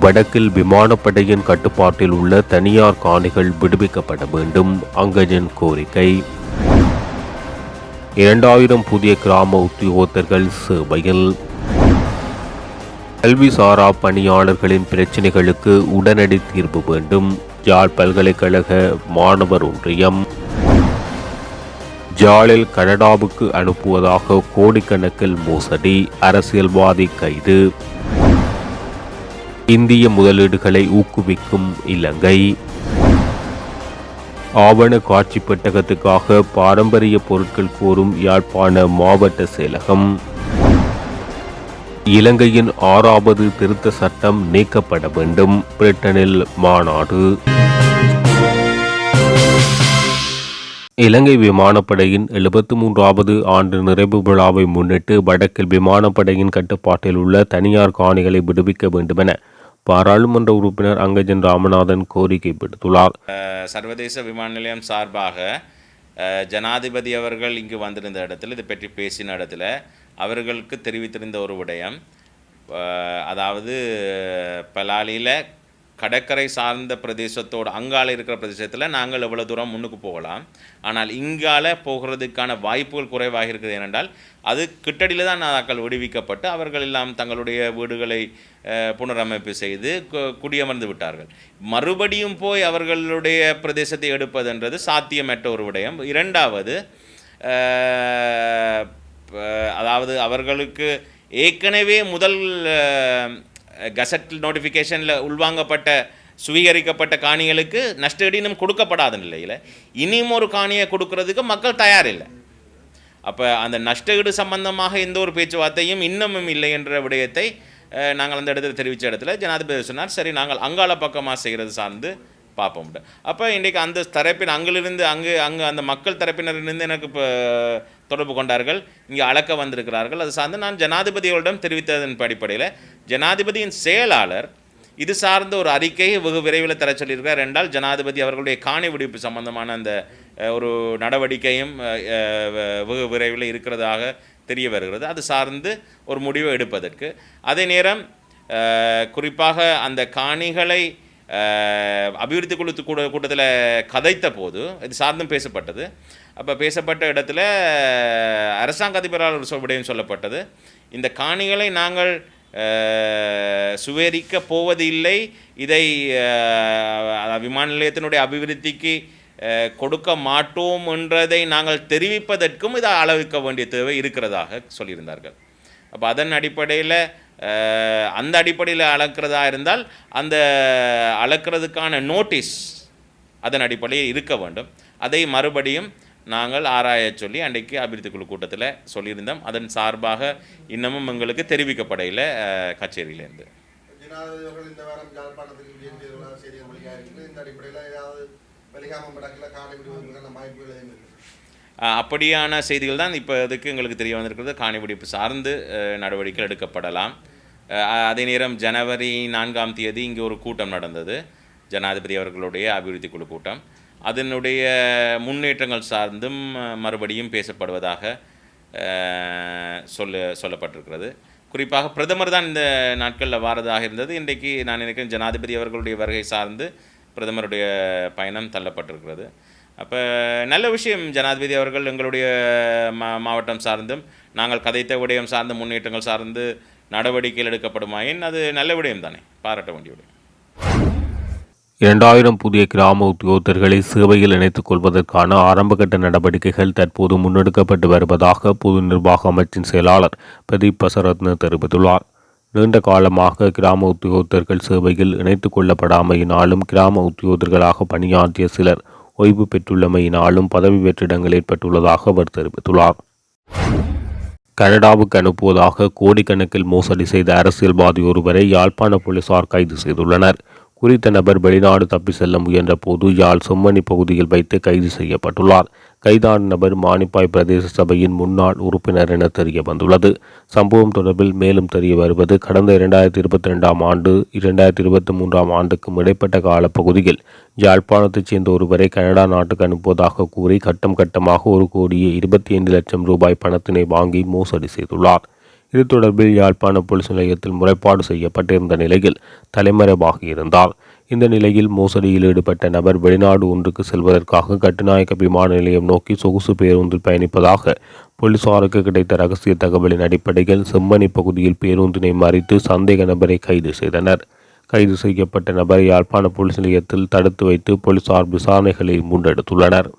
வடக்கில் விமானப்படையின் கட்டுப்பாட்டில் உள்ள தனியார் காணிகள் விடுவிக்கப்பட வேண்டும் அங்கஜன் கோரிக்கை. இரண்டாயிரம் புதிய கிராம உத்தியோகத்தர்கள் சேவையில். கல்விசாரா பணியாளர்களின் பிரச்சினைகளுக்கு உடனடி தீர்வு வேண்டும். ஜாழ் பல்கலைக்கழக மாணவர் ஒன்றியம். ஜாலில் கனடாவுக்கு அனுப்புவதாக கோடிக்கணக்கில் மோசடி அரசியல்வாதி கைது. இந்திய முதலீடுகளை ஊக்குவிக்கும் இலங்கை. ஆவண காட்சி பெட்டகத்துக்காக பாரம்பரிய பொருட்கள் கோரும் யாழ்ப்பாண மாவட்ட செயலகம். இலங்கையின் ஆறாவது திருத்த சட்டம் நீக்கப்பட வேண்டும். பிரிட்டனில் மாநாடு. இலங்கை விமானப்படையின் எழுபத்தி மூன்றாவது ஆண்டு நிறைவு விழாவை முன்னிட்டு வடக்கில் விமானப்படையின் கட்டுப்பாட்டில் உள்ள தனியார் காணிகளை விடுவிக்க வேண்டுமென பாராளுமன்ற உறுப்பினர் அங்கஜன் ராமநாதன் கோரிக்கை விடுத்துள்ளார். சர்வதேச விமான நிலையம் சார்பாக ஜனாதிபதி அவர்கள் இங்கு வந்திருந்த இடத்துல இதை பற்றி பேசின இடத்துல அவர்களுக்கு தெரிவித்திருந்த ஒரு விடயம் அதாவது பலாலியில் கடற்கரை சார்ந்த பிரதேசத்தோடு அங்கால இருக்கிற பிரதேசத்தில் நாங்கள் எவ்வளோ தூரம் முன்னுக்கு போகலாம். ஆனால் இங்கால போகிறதுக்கான வாய்ப்புகள் குறைவாக இருக்குது ஏனென்றால் அது கிட்டடியில் தான் நாக்கள் விடுவிக்கப்பட்டு அவர்கள் எல்லாம் தங்களுடைய வீடுகளை புனரமைப்பு செய்து கு- குடியமர்ந்து விட்டார்கள். மறுபடியும் போய் அவர்களுடைய பிரதேசத்தை எடுப்பதென்றது சாத்தியமற்ற ஒரு விடயம். இரண்டாவது அதாவது அவர்களுக்கு ஏற்கனவே முதல் கசட் நோட்டிஃபிகேஷனில் உள்வாங்கப்பட்ட சுவீகரிக்கப்பட்ட காணிகளுக்கு நஷ்டஈடு இன்னும் கொடுக்கப்படாத நிலையில் இனியும் ஒரு காணியை கொடுக்கறதுக்கு மக்கள் தயார் இல்லை அப்போ அந்த நஷ்டஈடு சம்பந்தமாக எந்த ஒரு பேச்சுவார்த்தையும் இன்னமும் இல்லை என்ற விடயத்தை நாங்கள் அந்த இடத்துல தெரிவித்த இடத்துல ஜனாதிபதி சொன்னார் சரி நாங்கள் அங்காள பக்கமாக செய்கிறது சார்ந்து பார்ப்போம். அப்போ இன்றைக்கு அந்த தரப்பின் அங்கிலிருந்து அங்கு அங்கு அந்த மக்கள் தரப்பினரிலிருந்து எனக்கு இப்போ தொடர்பு கொண்டார்கள். இங்கே அளக்க வந்திருக்கிறார்கள். அது சார்ந்து நான் ஜனாதிபதிகளிடம் தெரிவித்ததன் அடிப்படையில் ஜனாதிபதியின் செயலாளர் இது சார்ந்த ஒரு அறிக்கையை வெகு விரைவில் தர சொல்லியிருக்கிறார். என்றால் ஜனாதிபதி அவர்களுடைய காணி விடுப்பு சம்பந்தமான அந்த ஒரு நடவடிக்கையும் வெகு விரைவில் இருக்கிறதாக தெரிய வருகிறது. அது சார்ந்து ஒரு முடிவை எடுப்பதற்கு. அதே நேரம் குறிப்பாக அந்த காணிகளை அபிவிருத்தி குழு கூட கூட்டத்தில் கதைத்த போது இது சார்ந்தும் பேசப்பட்டது. அப்போ பேசப்பட்ட இடத்துல அரசாங்க அதிபரால் ஒரு சொல் விடயம் சொல்லப்பட்டது. இந்த காணிகளை நாங்கள் சுவேரிக்க போவது போவதில்லை இதை விமான நிலையத்தினுடைய அபிவிருத்திக்கு கொடுக்க மாட்டோம் என்றதை நாங்கள் தெரிவிப்பதற்கும் இதை அளவிக்க வேண்டிய தேவை இருக்கிறதாக சொல்லியிருந்தார்கள். அப்போ அதன் அடிப்படையில் அந்த அடிப்படையில் அளக்கிறதா இருந்தால் அந்த அளக்கிறதுக்கான நோட்டீஸ் அதன் அடிப்படையில் இருக்க வேண்டும். அதை மறுபடியும் நாங்கள் ஆராயச் சொல்லி அன்றைக்கு அபிவிருத்தி குழு கூட்டத்தில் சொல்லியிருந்தோம். அதன் சார்பாக இன்னமும் எங்களுக்கு தெரிவிக்கப்படையில் கச்சேரியிலேருந்து. இந்த அப்படியான செய்திகள் தான் இப்போ இதுக்கு எங்களுக்கு தெரிய வந்திருக்கிறது. காணிபிடிப்பு சார்ந்து நடவடிக்கைகள் எடுக்கப்படலாம். அதே நேரம் ஜனவரி நான்காம் தேதி இங்கே ஒரு கூட்டம் நடந்தது. ஜனாதிபதி அவர்களுடைய அபிவிருத்தி குழு கூட்டம். அதனுடைய முன்னேற்றங்கள் சார்ந்தும் மறுபடியும் பேசப்படுவதாக சொல்ல சொல்லப்பட்டிருக்கிறது. குறிப்பாக பிரதமர் தான் இந்த நாட்களில் வாரதாக இருந்தது. இன்றைக்கு நான் நினைக்கிறேன் ஜனாதிபதி அவர்களுடைய வருகை சார்ந்து பிரதமருடைய பயணம் தள்ளப்பட்டிருக்கிறது. அப்போ நல்ல விஷயம் ஜனாதிபதி அவர்கள் எங்களுடைய மா மாவட்டம் சார்ந்தும் நாங்கள் கதைத்த விடயம் சார்ந்த முன்னேற்றங்கள் சார்ந்து நடவடிக்கைகள் எடுக்கப்படுமாயின் அது நல்ல விடயம் தானே. பாராட்ட வேண்டிய விடயம். இரண்டாயிரம் புதிய கிராம உத்தியோகத்தர்களை சேவையில் இணைத்துக் கொள்வதற்கான ஆரம்பகட்ட நடவடிக்கைகள் தற்போது முன்னெடுக்கப்பட்டு வருவதாக பொது நிர்வாக அமைச்சின் செயலாளர் பிரதீப் பசரத்ன தெரிவித்துள்ளார். நீண்ட காலமாக கிராம உத்தியோகத்தர்கள் சேவையில் இணைத்துக் கொள்ளப்படாமையினாலும் கிராம உத்தியோகத்தர்களாக பணியாற்றிய சிலர் ஓய்வு பெற்றுள்ளமையினாலும் பதவி வெற்றிடங்கள் ஏற்பட்டுள்ளதாக அவர் தெரிவித்துள்ளார். கனடாவுக்கு அனுப்புவதாக கோடிக்கணக்கில் மோசடி செய்த அரசியல்வாதி ஒருவரை யாழ்ப்பாண போலீசார் கைது செய்துள்ளனர். குறித்த நபர் வெளிநாடு தப்பி செல்ல முயன்ற போது யாழ் செம்மணி பகுதியில் வைத்து கைது செய்யப்பட்டுள்ளார். கைதான நபர் மானிப்பாய் பிரதேச சபையின் முன்னாள் உறுப்பினர் என தெரிய வந்துள்ளது. சம்பவம் தொடர்பில் மேலும் தெரிய வருவது கடந்த இரண்டாயிரத்தி இருபத்தி ரெண்டாம் ஆண்டு இரண்டாயிரத்தி இருபத்தி மூன்றாம் ஆண்டுக்கும் இடைப்பட்ட காலப்பகுதியில் யாழ்ப்பாணத்தைச் சேர்ந்த ஒருவரை கனடா நாட்டுக்கு அனுப்புவதாக கூறி கட்டம் கட்டமாக ஒரு கோடியே இருபத்தி ஐந்து லட்சம் ரூபாய் பணத்தினை வாங்கி மோசடி செய்துள்ளார். இது தொடர்பில் யாழ்ப்பாண போலீஸ் நிலையத்தில் முறைப்பாடு செய்யப்பட்டிருந்த நிலையில் தலைமறைவாகியிருந்தார் இந்த நிலையில் மோசடியில் ஈடுபட்ட நபர் வெளிநாடு ஒன்றுக்கு செல்வதற்காக கட்டுநாயக்க விமான நிலையம் நோக்கி சொகுசு பேருந்தில் பயணிப்பதாக போலீசாருக்கு கிடைத்த ரகசிய தகவலின் அடிப்படையில் செம்மணி பகுதியில் பேருந்தினை மறித்து சந்தேக நபரை கைது செய்தனர். கைது செய்யப்பட்ட நபரை யாழ்ப்பாண போலீஸ் நிலையத்தில் தடுத்து வைத்து போலீசார் விசாரணைகளை முன்னெடுத்துள்ளனர்.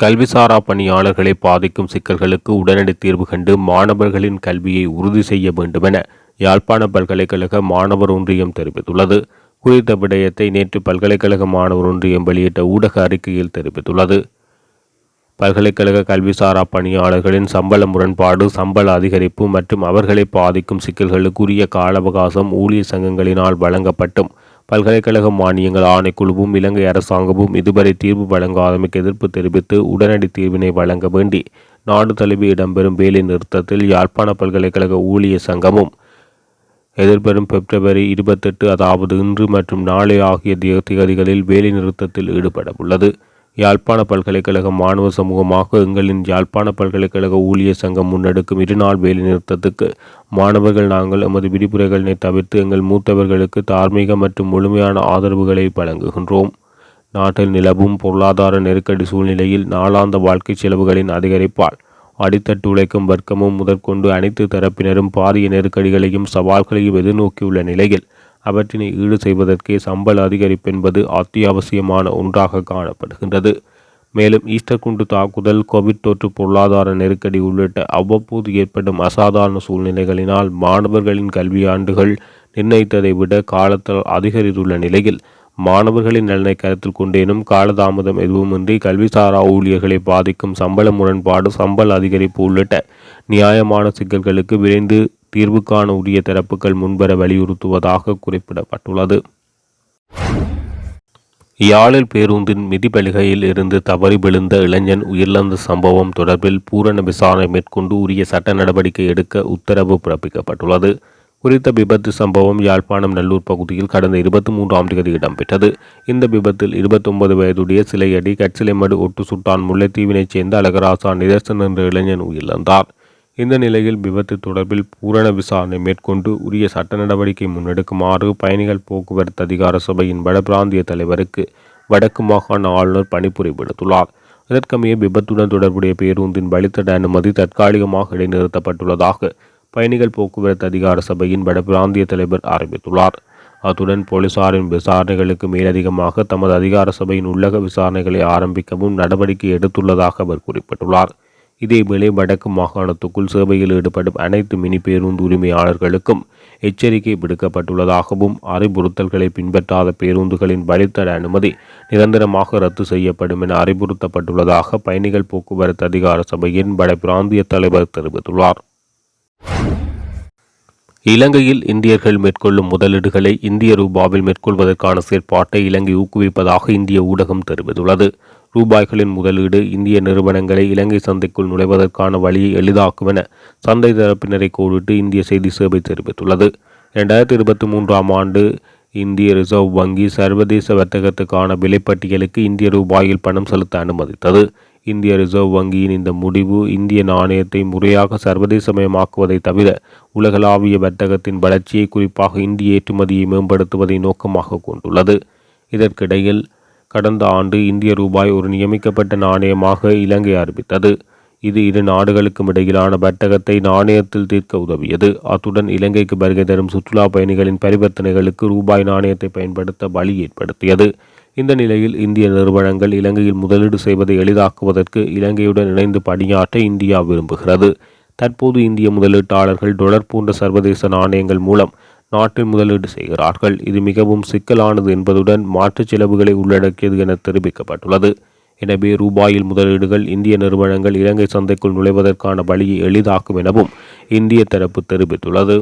கல்விசாரா பணியாளர்களை பாதிக்கும் சிக்கல்களுக்கு உடனடி தீர்வு கண்டு மாணவர்களின் கல்வியை உறுதி செய்ய வேண்டுமென யாழ்ப்பாண பல்கலைக்கழக மாணவர் ஒன்றியம் தெரிவித்துள்ளது. குறித்த விடயத்தை நேற்று பல்கலைக்கழக மாணவர் ஒன்றியம் வெளியிட்ட ஊடக அறிக்கையில் தெரிவித்துள்ளது. பல்கலைக்கழக கல்விசாரா பணியாளர்களின் சம்பள முரண்பாடு சம்பள அதிகரிப்பு மற்றும் அவர்களை பாதிக்கும் சிக்கல்களுக்குரிய கால அவகாசம் ஊழியர் சங்கங்களினால் வழங்கப்பட்டும். பல்கலைக்கழக மானியங்கள் ஆணைக்குழுவும் இலங்கை அரசாங்கமும் இதுவரை தீர்வு வழங்காதமைக்கு எதிர்ப்பு தெரிவித்து உடனடி தீர்வினை வழங்க வேண்டி நாடு தழுவி இடம்பெறும் வேலை நிறுத்தத்தில் யாழ்ப்பாண பல்கலைக்கழக ஊழியர் சங்கமும் எதிர்வரும் பிப்ரவரி இருபத்தெட்டு அதாவது இன்று மற்றும் நாளை ஆகிய திகதிகளில் வேலை நிறுத்தத்தில் ஈடுபட உள்ளது யாழ்ப்பாண பல்கலைக்கழக மாணவ சமூகமாக எங்களின் யாழ்ப்பாண பல்கலைக்கழக ஊழியர் சங்கம் முன்னெடுக்கும் இருநாள் வேலை நிறுத்தத்துக்கு மாணவர்கள் நாங்கள் எமது விதிமுறைகளினை தவிர்த்து எங்கள் மூத்தவர்களுக்கு தார்மீக மற்றும் முழுமையான ஆதரவுகளை வழங்குகின்றோம். நாட்டில் நிலவும் பொருளாதார நெருக்கடி சூழ்நிலையில் நாளாந்த வாழ்க்கை செலவுகளின் அதிகரிப்பால் அடித்தட்டு உழைக்கும் வர்க்கமும் முதற்கொண்டு அனைத்து தரப்பினரும் பாரிய நெருக்கடிகளையும் சவால்களையும் எதிர்நோக்கியுள்ள நிலையில் அவற்றினை ஈடு செய்வதற்கே சம்பள அதிகரிப்பு என்பது அத்தியாவசியமான ஒன்றாக காணப்படுகின்றது. மேலும் ஈஸ்டர் குண்டு தாக்குதல் கோவிட் தொற்று பொருளாதார நெருக்கடி உள்ளிட்ட அவ்வப்போது ஏற்படும் அசாதாரண சூழ்நிலைகளினால் மாணவர்களின் கல்வியாண்டுகள் நிர்ணயித்ததை விட காலத்தால் அதிகரித்துள்ள நிலையில் மாணவர்களின் நலனை கருத்தில் கொண்டேனும் காலதாமதம் எதுவுமின்றி கல்விசாரா ஊழியர்களை பாதிக்கும் சம்பள முரண்பாடு சம்பள அதிகரிப்பு உள்ளிட்ட நியாயமான சிக்கல்களுக்கு விரைந்து தீர்வுக்கான உரிய தரப்புகள் முன்வர வலியுறுத்துவதாக குறிப்பிடப்பட்டுள்ளது. யாழில் பேருந்தின் மிதிப்பலிகையில் இருந்து தவறி விழுந்த இளைஞன் உயிரிழந்த சம்பவம் தொடர்பில் பூரண விசாரணை மேற்கொண்டு உரிய சட்ட நடவடிக்கை எடுக்க உத்தரவு பிறப்பிக்கப்பட்டுள்ளது. குறித்த விபத்து சம்பவம் யாழ்ப்பாணம் நல்லூர் பகுதியில் கடந்த இருபத்தி மூன்றாம் தேதி இடம்பெற்றது. இந்த விபத்தில் இருபத்தொன்பது வயதுடைய சிலையடி கட்சிலைமடு ஒட்டு சுட்டான் முல்லைத்தீவினைச் சேர்ந்த அழகராசா நிதர்சன் என்ற இளைஞன் உயிரிழந்தார். இந்த நிலையில் விபத்து தொடர்பில் பூரண விசாரணை மேற்கொண்டு உரிய சட்ட நடவடிக்கை முன்னெடுக்குமாறு பயணிகள் போக்குவரத்து அதிகார சபையின் வடபிராந்திய தலைவருக்கு வடக்கு மாகாண ஆளுநர் பணிப்புரை விடுத்துள்ளார். இதற்கமைய விபத்துடன் தொடர்புடைய பேருந்தின் வழித்தட அனுமதி தற்காலிகமாக இடைநிறுத்தப்பட்டுள்ளதாக பயணிகள் போக்குவரத்து அதிகார சபையின் வடபிராந்திய தலைவர் ஆரம்பித்துள்ளார் அத்துடன் போலீசாரின் விசாரணைகளுக்கு மேலதிகமாக தமது அதிகார சபையின் உள்ளக விசாரணைகளை ஆரம்பிக்கவும் நடவடிக்கை எடுத்துள்ளதாக அவர் குறிப்பிட்டுள்ளார். இதேவேளை வடக்கு மாகாணத்துக்குள் சேவையில் ஈடுபடும் அனைத்து மினி பேருந்து உரிமையாளர்களுக்கும் எச்சரிக்கை விடுக்கப்பட்டுள்ளதாகவும் அறிவுறுத்தல்களை பின்பற்றாத பேருந்துகளின் வழித்தட அனுமதி நிரந்தரமாக ரத்து செய்யப்படும் என அறிவுறுத்தப்பட்டுள்ளதாக பயணிகள் போக்குவரத்து அதிகார சபையின் வட பிராந்திய தலைவர் தெரிவித்துள்ளார். இலங்கையில் இந்தியர்கள் மேற்கொள்ளும் முதலீடுகளை இந்திய ரூபாவில் மேற்கொள்வதற்கான செயற்பாட்டை இலங்கை ஊக்குவிப்பதாக இந்திய ஊடகம் தெரிவித்துள்ளது. ரூபாய்களின் முதலீடு இந்திய நிறுவனங்களை இலங்கை சந்தைக்குள் நுழைவதற்கான வழியை எளிதாக்கும் என சந்தை தரப்பினரை கோடிட்டு இந்திய செய்தி சேவை தெரிவித்துள்ளது. இரண்டாயிரத்தி இருபத்தி மூன்றாம் ஆண்டு இந்திய ரிசர்வ் வங்கி சர்வதேச வர்த்தகத்துக்கான விலைப்பட்டியலுக்கு இந்திய ரூபாயில் பணம் செலுத்த அனுமதித்தது. இந்திய ரிசர்வ் வங்கியின் இந்த முடிவு இந்திய நாணயத்தை முறையாக சர்வதேசமயமாக்குவதை தவிர உலகளாவிய வர்த்தகத்தின் வளர்ச்சியை குறிப்பாக இந்திய ஏற்றுமதியை மேம்படுத்துவதை நோக்கமாக கொண்டுள்ளது. இதற்கிடையில் கடந்த ஆண்டு இந்திய ரூபாய் ஒரு நியமிக்கப்பட்ட நாணயமாக இலங்கை அறிவித்தது. இது இரு நாடுகளுக்கும் இடையிலான வர்த்தகத்தை நாணயத்தில் தீர்க்க உதவியது. அத்துடன் இலங்கைக்கு வருகை தரும் சுற்றுலா பயணிகளின் பரிவர்த்தனைகளுக்கு ரூபாய் நாணயத்தை பயன்படுத்த வழி ஏற்படுத்தியது. இந்த நிலையில் இந்திய நிறுவனங்கள் இலங்கையில் முதலீடு செய்வதை எளிதாக்குவதற்கு இலங்கையுடன் இணைந்து பணியாற்ற இந்தியா விரும்புகிறது. தற்போது இந்திய முதலீட்டாளர்கள் டொலர் போன்ற சர்வதேச நாணயங்கள் மூலம் நாட்டில் முதலீடு செய்கிறார்கள். இது மிகவும் சிக்கலானது என்பதுடன் மாற்றுச் செலவுகளை உள்ளடக்கியது என தெரிவிக்கப்பட்டுள்ளது. எனவே ரூபாயில் முதலீடுகள் இந்திய நிறுவனங்கள் இலங்கை சந்தைக்குள் நுழைவதற்கான வழியை எளிதாக்கும் எனவும் இந்திய தரப்பு தெரிவித்துள்ளது.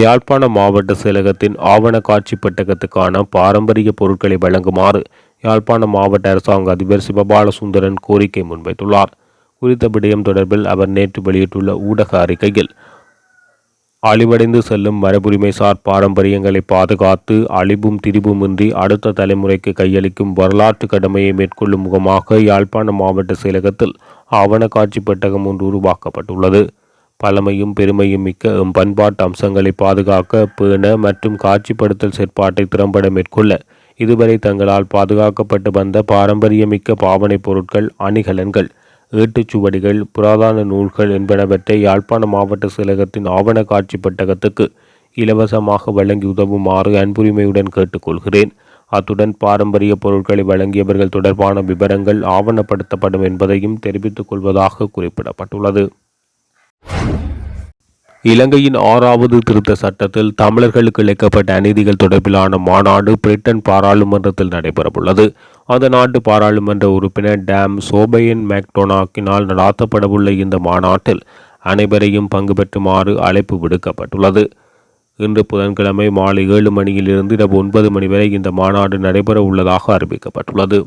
யாழ்ப்பாண மாவட்ட செயலகத்தின் ஆவண காட்சி பெட்டகத்துக்கான பாரம்பரிய பொருட்களை வழங்குமாறு யாழ்ப்பாண மாவட்ட அரசாங்க அதிபர் சிவபாலசுந்தரன் கோரிக்கை முன்வைத்துள்ளார். குறித்த விடயம் தொடர்பில் அவர் நேற்று வெளியிட்டுள்ள ஊடக அறிக்கையில் அழிவடைந்து செல்லும் மரபுரிமைசார் பாரம்பரியங்களை பாதுகாத்து அழிவும் திரிவுமின்றி அடுத்த தலைமுறைக்கு கையளிக்கும் வரலாற்று கடமையை மேற்கொள்ளும் முகமாக யாழ்ப்பாண மாவட்ட செயலகத்தில் ஆவண காட்சி பெட்டகம் ஒன்று உருவாக்கப்பட்டுள்ளது. பழமையும் பெருமையும் மிக்க எம் பண்பாட்டு அம்சங்களை பாதுகாக்க பேண மற்றும் காட்சிப்படுத்தல் செயற்பாட்டை திறம்பட மேற்கொள்ள. இதுவரை தங்களால் பாதுகாக்கப்பட்டு வந்த பாரம்பரியமிக்க பாவனைப் பொருட்கள் அணிகலன்கள் ஏட்டுச்சுவடிகள் புராதான நூல்கள் என்பனவற்றை யாழ்ப்பாண மாவட்ட செயலகத்தின் ஆவண காட்சி பெட்டகத்துக்கு இலவசமாக வழங்கி உதவுமாறு அன்புரிமையுடன் கேட்டுக்கொள்கிறேன். அத்துடன் பாரம்பரிய பொருட்களை வழங்கியவர்கள் தொடர்பான விவரங்கள் ஆவணப்படுத்தப்படும் என்பதையும் தெரிவித்துக் கொள்வதாக குறிப்பிடப்பட்டுள்ளது. இலங்கையின் ஆறாவது திருத்த சட்டத்தில் தமிழர்களுக்கு இழைக்கப்பட்ட அநீதிகள் தொடர்பிலான மாநாடு பிரிட்டன் பாராளுமன்றத்தில் நடைபெறவுள்ளது. அந்த நாட்டு பாராளுமன்ற உறுப்பினர் டேம் சோபையன் மேக்டோனாக்கினால் நடாத்தப்படவுள்ள இந்த மாநாட்டில் அனைவரையும் பங்கு பெற்றுமாறு அழைப்பு விடுக்கப்பட்டுள்ளது. இன்று புதன்கிழமை மாலை ஏழு மணியிலிருந்து இரவு ஒன்பது மணி வரை இந்த மாநாடு நடைபெற உள்ளதாக அறிவிக்கப்பட்டுள்ளது.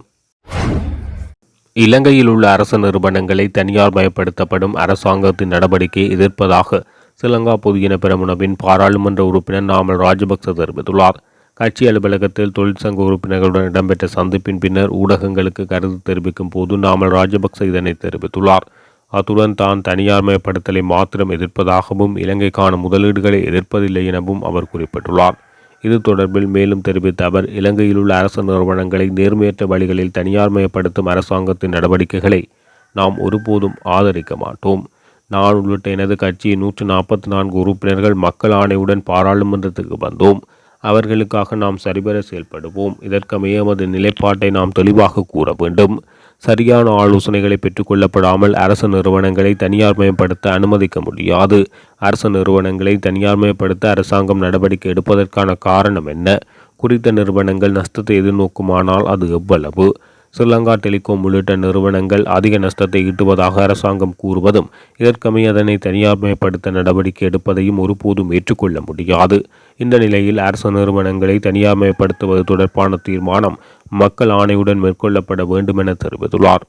இலங்கையில் உள்ள அரசு நிறுவனங்களை தனியார் பயப்படுத்தப்படும் அரசாங்கத்தின் நடவடிக்கையை எதிர்ப்பதாக ஸ்ரீலங்கா பொதுஜன பெரமுனவின் பாராளுமன்ற உறுப்பினர் நாமல் ராஜபக்ச தெரிவித்துள்ளார். கட்சி அலுவலகத்தில் தொழிற்சங்க உறுப்பினர்களுடன் இடம்பெற்ற சந்திப்பின் பின்னர் ஊடகங்களுக்கு கருத்து தெரிவிக்கும் போது நாமல் ராஜபக்ச இதனை தெரிவித்துள்ளார். அத்துடன் தான் தனியார்மயப்படுத்தலை மாத்திரம் எதிர்ப்பதாகவும் இலங்கைக்கான முதலீடுகளை எதிர்ப்பதில்லை எனவும் அவர் குறிப்பிட்டுள்ளார். இது தொடர்பில் மேலும் தெரிவித்த அவர் இலங்கையில் உள்ள அரசு நிறுவனங்களை நேர்மையற்ற வழிகளில் தனியார்மயப்படுத்தும் அரசாங்கத்தின் நடவடிக்கைகளை நாம் ஒருபோதும் ஆதரிக்க மாட்டோம். நான் உள்ளிட்ட எனது கட்சியின் நூற்று நாற்பத்தி நான்கு உறுப்பினர்கள் மக்கள் ஆணையுடன் பாராளுமன்றத்துக்கு வந்தோம். அவர்களுக்காக நாம் சரிபெற செயல்படுவோம். இதற்கமைய எமது நிலைப்பாட்டை நாம் தெளிவாக கூற வேண்டும். சரியான ஆலோசனைகளை பெற்றுக்கொள்ளப்படாமல் அரசு நிறுவனங்களை தனியார்மயப்படுத்த அனுமதிக்க முடியாது. அரசு நிறுவனங்களை தனியார்மயப்படுத்த அரசாங்கம் நடவடிக்கை எடுப்பதற்கான காரணம் என்ன? குறித்த நிறுவனங்கள் நஷ்டத்தை எதிர்நோக்குமானால் அது எவ்வளவு? ஸ்ரீலங்கா டெலிகாம் உள்ளிட்ட நிறுவனங்கள் அதிக நஷ்டத்தை ஈட்டுவதாக அரசாங்கம் கூறுவதும் இதற்கமைய அதனை தனியார்மயப்படுத்த நடவடிக்கை எடுப்பதையும் ஒருபோதும் ஏற்றுக்கொள்ள முடியாது. இந்த நிலையில் அரசு நிறுவனங்களை தனியார்மயப்படுத்துவது தொடர்பான தீர்மானம் மக்கள் ஆணையுடன் மேற்கொள்ளப்பட வேண்டும் என தெரிவித்துள்ளார்.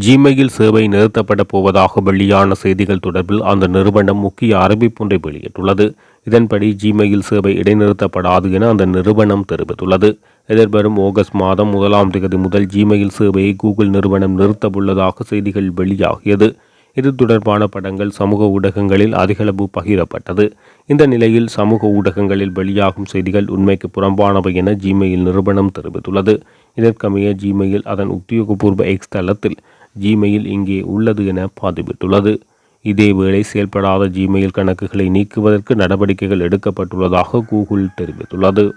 ஜிமெயில் சேவை நிறுத்தப்பட போவதாக வெளியான செய்திகள் தொடர்பில் அந்த நிறுவனம் முக்கிய அறிவிப்பொன்றை வெளியிட்டுள்ளது. இதன்படி ஜிமெயில் சேவை இடைநிறுத்தப்படாது என அந்த நிறுவனம் தெரிவித்துள்ளது. எதிர்வரும் ஆகஸ்ட் மாதம் முதலாம் தேதி முதல் ஜிமெயில் சேவையை கூகுள் நிறுவனம் நிறுத்தவுள்ளதாக செய்திகள் வெளியாகியது. இது தொடர்பான படங்கள் சமூக ஊடகங்களில் அதிகளவு பகிரப்பட்டது. இந்த நிலையில் சமூக ஊடகங்களில் வெளியாகும் செய்திகள் உண்மைக்கு புறம்பானவை என ஜிமெயில் நிறுவனம் தெரிவித்துள்ளது. இதற்கமைய ஜிமெயில் அதன் உத்தியோகபூர்வ எக்ஸ் தளத்தில் ஜிமெயில் இங்கே உள்ளது என பதிவிட்டுள்ளது. இதேவேளை செயல்படாத ஜிமெயில் கணக்குகளை நீக்குவதற்கு நடவடிக்கைகள் எடுக்கப்பட்டுள்ளதாக கூகுள் தெரிவித்துள்ளது.